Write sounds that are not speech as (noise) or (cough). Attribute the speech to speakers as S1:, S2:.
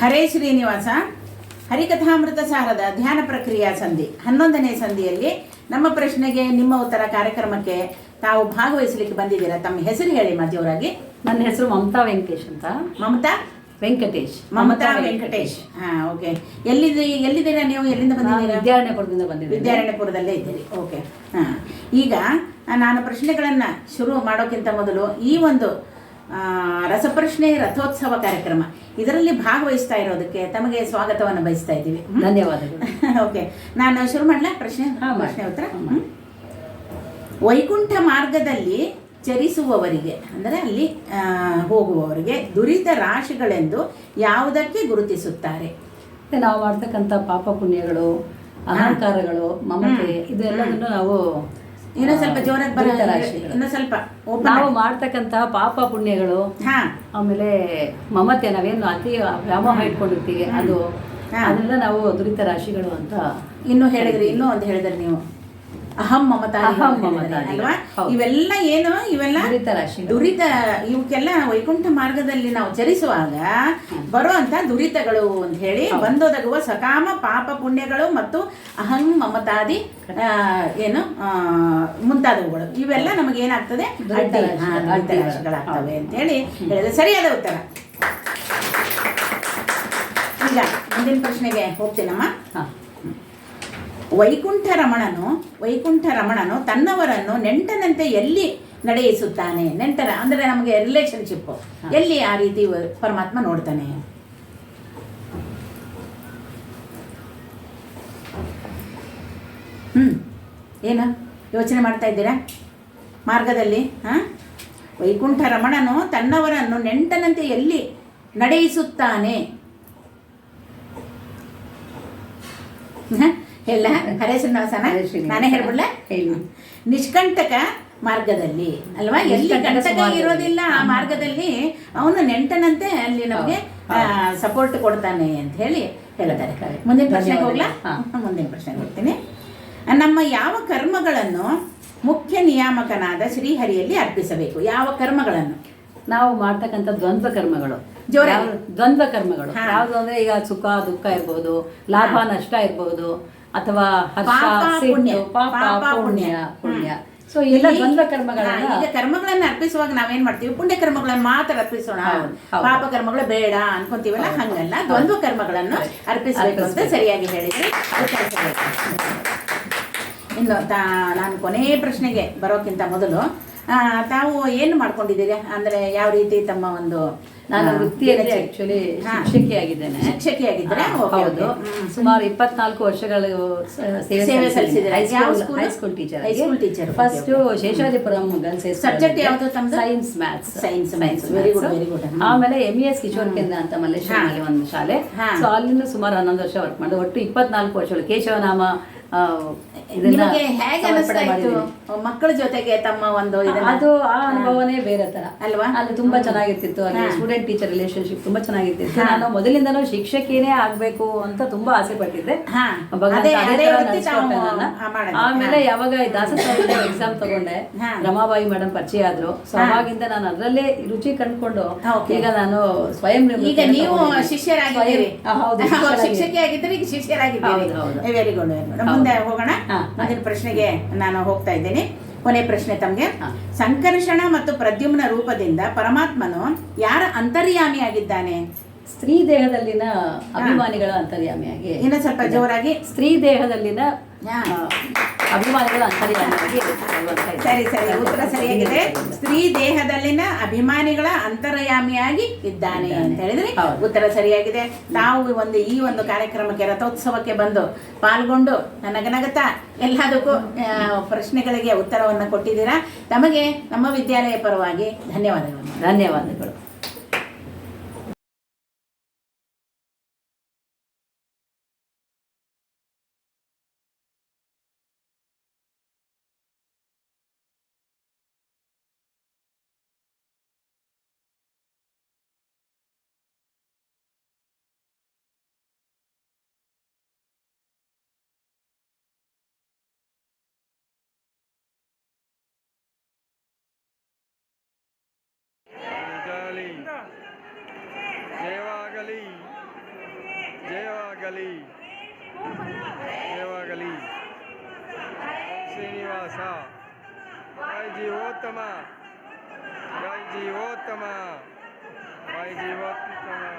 S1: ಹರೇ ಶ್ರೀನಿವಾಸ. ಹರಿಕಥಾಮೃತ ಸಾರದ ಧ್ಯಾನ ಪ್ರಕ್ರಿಯಾ ಸಂಧಿ. ಹನ್ನೊಂದನೇ ಸಂಧಿಯಲ್ಲಿ ನಮ್ಮ ಪ್ರಶ್ನೆಗೆ ನಿಮ್ಮ ಉತ್ತರ ಕಾರ್ಯಕ್ರಮಕ್ಕೆ ತಾವು ಭಾಗವಹಿಸಲಿಕ್ಕೆ ಬಂದಿದ್ದೀರಾ? ತಮ್ಮ ಹೆಸರು ಹೇಳಿ ಮಧ್ಯವರಾಗಿ.
S2: ನನ್ನ ಹೆಸರು ಮಮತಾ ವೆಂಕಟೇಶ್ ಅಂತ.
S1: ಮಮತಾ?
S2: ವೆಂಕಟೇಶ್.
S1: ಮಮತಾ ವೆಂಕಟೇಶ್. ಹಾ ಓಕೆ ಎಲ್ಲಿದೆ ಎಲ್ಲಿದ್ದೀರಾ ನೀವು? ಎಲ್ಲಿಂದ ಬಂದಿದ್ದೀರಾ?
S2: ವಿದ್ಯಾರಣ್ಯಪುರದಿಂದ ಬಂದಿದ್ದೀರಿ
S1: ವಿದ್ಯಾರಣ್ಯಪುರದಲ್ಲೇ ಇದ್ದೀರಿ. ಓಕೆ ಹಾಂ. ಈಗ ನಾನು ಪ್ರಶ್ನೆಗಳನ್ನು ಶುರು ಮಾಡೋಕ್ಕಿಂತ ಮೊದಲು ಈ ಒಂದು ರಸಪ್ರಶ್ನೆ ರಥೋತ್ಸವ ಕಾರ್ಯಕ್ರಮ. ಇದರಲ್ಲಿ ಭಾಗವಹಿಸ್ತಾ ಇರೋದಕ್ಕೆ ತಮಗೆ ಸ್ವಾಗತವನ್ನು ಬಯಸ್ತಾ ಇದ್ದೀವಿ?
S2: ಧನ್ಯವಾದಗಳು. (laughs)
S1: ಓಕೆ ನಾನು ಶುರು ಮಾಡಲ? ಪ್ರಶ್ನೆ ಪ್ರಶ್ನೆ ಉತ್ತರ? ವೈಕುಂಠ ಮಾರ್ಗದಲ್ಲಿ ಚರಿಸುವವರಿಗೆ ಅಂದರೆ ಅಲ್ಲಿ ಹೋಗುವವರಿಗೆ ದುರಿತ ರಾಶಿಗಳೆಂದು ಯಾವುದಕ್ಕೆ ಗುರುತಿಸುತ್ತಾರೆ?
S2: ನಾವು ಮಾಡ್ತಕ್ಕಂಥ ಪಾಪ ಪುಣ್ಯಗಳು ಅಹಂಕಾರಗಳು ಮಮತೆ ಇದೆಲ್ಲದನ್ನು ನಾವು
S1: ಇನ್ನೂ ಸ್ವಲ್ಪ ಜೋರಾಗಿ ಬರ
S2: ದುರಿತ ರಾಶಿಗಳು.
S1: ಇನ್ನೂ ಸ್ವಲ್ಪ
S2: ನಾವು ಮಾಡ್ತಕ್ಕಂತಹ ಪಾಪ ಪುಣ್ಯಗಳು ಆಮೇಲೆ ಮಮತೆ ನಾವೇನು ಅತಿ ವ್ಯಾಮೋಹ ಇಟ್ಕೊಂಡಿರ್ತೀವಿ ಅದು. ಅದೆಲ್ಲ ನಾವು ದುರಿತ ರಾಶಿಗಳು ಅಂತ
S1: ಇನ್ನು ಹೇಳಿದ್ರಿ ಇನ್ನೂ ಒಂದು ಹೇಳಿದ್ರಿ ನೀವು ಅಹಂ ಮಮತಾ
S2: ಅಹಂ ಮಮತಾದಿಗಳು.
S1: ಅಲ್ವಾ? ಇವೆಲ್ಲ ಏನು? ಇವೆಲ್ಲ
S2: ದುರಿತ
S1: ಇವಕ್ಕೆಲ್ಲ ವೈಕುಂಠ ಮಾರ್ಗದಲ್ಲಿ ನಾವು ಚರಿಸುವಾಗ ಬರುವಂತ ದುರಿತಗಳು ಅಂತ ಹೇಳಿ ಬಂದೊದಗುವ ಸಕಾಮ ಪಾಪ ಪುಣ್ಯಗಳು ಮತ್ತು ಅಹಂ ಮಮತಾದಿ ಏನು ಮುಂತಾದವುಗಳು. ಇವೆಲ್ಲ ನಮಗೆ ಏನಾಗ್ತದೆ? ಅಡ್ಡಗಳಾಗ್ತವೆ ಅಂತ ಹೇಳಿ ಹೇಳಿದ್ರೆ ಸರಿಯಾದ ಉತ್ತರ. ಈಗ ಮುಂದಿನ ಪ್ರಶ್ನೆಗೆ ಹೋಗ್ತೀನಮ್ಮ.
S2: ಹಾ.
S1: ವೈಕುಂಠ ರಮಣನು ವೈಕುಂಠ ರಮಣನು ತನ್ನವರನ್ನು ನೆಂಟನಂತೆ ಎಲ್ಲಿ ನಡೆಯಿಸುತ್ತಾನೆ? ನೆಂಟರ ಅಂದ್ರೆ ನಮಗೆ ರಿಲೇಶನ್ಶಿಪ್ ಎಲ್ಲಿ ಆ ರೀತಿ ಪರಮಾತ್ಮ ನೋಡ್ತಾನೆ? ಹ್ಞೂ ಏನು? ಯೋಚನೆ ಮಾಡ್ತಾ ಇದ್ದೀರಾ? ಮಾರ್ಗದಲ್ಲಿ ಹಾಂ? ವೈಕುಂಠ ರಮಣನು ತನ್ನವರನ್ನು ನೆಂಟನಂತೆ ಎಲ್ಲಿ ನಡೆಯಿಸುತ್ತಾನೆ? ಹ? ಹೇಳ ಹರೇ ಶ್ರೀನಿವಾಸನ. ನಾನೇ ಹೇಳ್ಬಿಡ್ಲ?
S2: ಹೇಳಿ.
S1: ನಿಷ್ಕಂಟಕ ಮಾರ್ಗದಲ್ಲಿ ಅಲ್ವಾ? ಎಲ್ಲಿ ಕಂಟಕ ಇರೋದಿಲ್ಲ ಆ ಮಾರ್ಗದಲ್ಲಿ ಅವನು ನೆಂಟನಂತೆ ಅಲ್ಲಿ ನಮಗೆ ಸಪೋರ್ಟ್ ಕೊಡ್ತಾನೆ ಅಂತ ಹೇಳಿ ಹೇಳ್ತಾರೆ. ಮುಂದಿನ ಪ್ರಶ್ನೆಗೆ ಹೋಗ್ಲಾ. ಮುಂದಿನ ಪ್ರಶ್ನೆಗೆ ಹೋಗ್ತೀನಿ. ನಮ್ಮ ಯಾವ ಕರ್ಮಗಳನ್ನು ಮುಖ್ಯ ನಿಯಾಮಕನಾದ ಶ್ರೀಹರಿಯಲ್ಲಿ ಅರ್ಪಿಸಬೇಕು? ಯಾವ ಕರ್ಮಗಳನ್ನು?
S2: ನಾವು ಮಾಡ್ತಕ್ಕಂಥ ದ್ವಂದ್ವ ಕರ್ಮಗಳು. ದ್ವಂದ್ವ ಕರ್ಮಗಳು. ಯಾವುದು ಅಂದ್ರೆ ಈಗ ಸುಖ ದುಃಖ ಇರ್ಬೋದು ಲಾಭ ನಷ್ಟ ಇರ್ಬೋದು. ಅಥವಾ
S1: ಪುಣ್ಯ.
S2: ಪುಣ್ಯ. ಸೊ ಎಲ್ಲ ದ್ವಂದ್ವ ಕರ್ಮಗಳನ್ನ
S1: ಈಗ ಕರ್ಮಗಳನ್ನ ಅರ್ಪಿಸುವಾಗ ನಾವೇನ್ ಮಾಡ್ತೀವಿ? ಪುಣ್ಯ ಕರ್ಮಗಳನ್ನ ಮಾತ್ರ ಅರ್ಪಿಸೋಣ. ಪಾಪ ಕರ್ಮಗಳು ಬೇಡ ಅನ್ಕೊಂತೀವಲ್ಲ. ಹಂಗಲ್ಲ. ದ್ವಂದ್ವ ಕರ್ಮಗಳನ್ನು ಅರ್ಪಿಸಬೇಕು ಅಂತ ಸರಿಯಾಗಿ ಹೇಳಿದ್ರೆ. ಇನ್ನು ನಾನು ಕೊನೆಯ ಪ್ರಶ್ನೆಗೆ ಬರೋಕ್ಕಿಂತ ಮೊದಲು ತಾವು ಏನು ಮಾಡ್ಕೊಂಡಿದ್ದೀರಿ? ಅಂದ್ರೆ ಯಾವ ರೀತಿ ತಮ್ಮ ಒಂದು
S2: ನಾನು ವೃತ್ತಿಯಲ್ಲಿ ಆಕ್ಚುಲಿ ಶಿಕ್ಷಕಿಯಾಗಿದ್ದೇನೆ.
S1: ಶಿಕ್ಷಕಿಯಾಗಿದ್ದರೆ
S2: ಹೌದು. ಸುಮಾರು ಇಪ್ಪತ್ನಾಲ್ಕು ವರ್ಷಗಳು ಸೇವೆ
S1: ಸಲ್ಲಿಸಿದ್ದಾರೆ?
S2: High school
S1: school?
S2: High school teacher
S1: high school teacher,
S2: first
S1: Sheshadripuram
S2: Sheshadripuram girls
S1: subject ಯಾವುದು ತಮ್ಮ
S2: science maths
S1: science maths very good very good.
S2: ಆಮೇಲೆ ಎಂ ಎಸ್ ಕಿಶೋರ್ ಕೇಂದ್ರ ಅಂತ ಮಲ್ಲೇಶ್ವರದಲ್ಲಿ ಒಂದು ಶಾಲೆ. ಸೊ ಅಲ್ಲಿಂದ ಸುಮಾರು ಹನ್ನೊಂದು ವರ್ಷ ವರ್ಕ್ ಮಾಡಿದೆ. ಒಟ್ಟು ಇಪ್ಪತ್ನಾಲ್ಕು ವರ್ಷಗಳು ಕೇಶವನಾಮ
S1: ಮಕ್ಕಳ ಜೊತೆಗೆ ತಮ್ಮ ಒಂದು
S2: ಅದು ಆ ಅನುಭವನೇ ಬೇರೆ ತರ.
S1: ಅಲ್ವಾ?
S2: ಅಲ್ಲಿ ತುಂಬಾ ಚೆನ್ನಾಗಿರ್ತಿತ್ತು. ಅಲ್ಲಿ ಸ್ಟೂಡೆಂಟ್ ಟೀಚರ್ ರಿಲೇಶನ್ಶಿಪ್ ತುಂಬಾ ಚೆನ್ನಾಗಿರ್ತಿತ್ತು. ನಾನು ಮೊದಲಿಂದನೂ ಶಿಕ್ಷಕಿನೇ ಆಗ್ಬೇಕು ಅಂತ ತುಂಬಾ ಆಸೆ ಪಟ್ಟಿದ್ದೆ. ಆಮೇಲೆ ಯಾವಾಗ ದಾಸ ಎಕ್ಸಾಮ್ ತಗೊಂಡೆ. ರಮಾಬಾಯಿ ಮೇಡಮ್ ಪರಿಚಯ ಆದ್ರು. ಸೊ ಅವಾಗಿಂದ ನಾನು ಅದರಲ್ಲೇ ರುಚಿ ಕಂಡ್ಕೊಂಡು ಈಗ ನಾನು ಸ್ವಯಂ
S1: ಈಗ ನೀವು. (laughs) ಶಿಷ್ಯರಾಗಿದ್ದೀರಿ.
S2: ಹೌದು,
S1: ಹೌದು,
S2: ಶಿಷ್ಯರಾಗಿ.
S1: ಶಿಕ್ಷಕಿ ಆಗಿದ್ದೀರಿ ಈಗ ಶಿಷ್ಯರಾಗಿದ್ದೀರಿ. Very good. ಮುಂದೆ ಹೋಗೋಣ. ಮುಂದಿನ ಪ್ರಶ್ನೆಗೆ ನಾನು ಹೋಗ್ತಾ ಇದ್ದೀನಿ. ಕೊನೆ ಪ್ರಶ್ನೆ ತಮಗೆ. ಸಂಕರ್ಷಣ ಮತ್ತು ಪ್ರದ್ಯುಮ್ನ ರೂಪದಿಂದ ಪರಮಾತ್ಮನು ಯಾರ ಅಂತರ್ಯಾಮಿಯಾಗಿದ್ದಾನೆ?
S2: ಸ್ತ್ರೀ ದೇಹದಲ್ಲಿನ ಅಭಿಮಾನಿಗಳ ಅಂತರ್ಯಾಮಿಯಾಗಿ.
S1: ಇನ್ನ ಸ್ವಲ್ಪ ಜೋರಾಗಿ.
S2: ಸ್ತ್ರೀ ದೇಹದಲ್ಲಿನ ಅಭಿಮಾನಿಗಳ ಅಂತರ್ಯಾಮಿಯಾಗಿ.
S1: ಸರಿ ಸರಿ ಉತ್ತರ ಸರಿಯಾಗಿದೆ. ಸ್ತ್ರೀ ದೇಹದಲ್ಲಿನ ಅಭಿಮಾನಿಗಳ ಅಂತರ್ಯಾಮಿಯಾಗಿ ಇದ್ದಾನೆ ಅಂತ ಹೇಳಿದ್ರೆ ಉತ್ತರ ಸರಿಯಾಗಿದೆ. ನಾವು ಒಂದು ಈ ಒಂದು ಕಾರ್ಯಕ್ರಮಕ್ಕೆ ರಥೋತ್ಸವಕ್ಕೆ ಬಂದು ಪಾಲ್ಗೊಂಡು ನನಗನಗತ ಎಲ್ಲದಕ್ಕೂ ಪ್ರಶ್ನೆಗಳಿಗೆ ಉತ್ತರವನ್ನು ಕೊಟ್ಟಿದ್ದೀರಾ? ತಮಗೆ ನಮ್ಮ ವಿದ್ಯಾಲಯ ಪರವಾಗಿ ಧನ್ಯವಾದಗಳು.
S2: ಧನ್ಯವಾದಗಳು.
S3: गली जेवा गली जेवा गली जेवा गली श्रीनिवास भाई जी वो तमा भाई जी वो तमा भाई जी वो तमा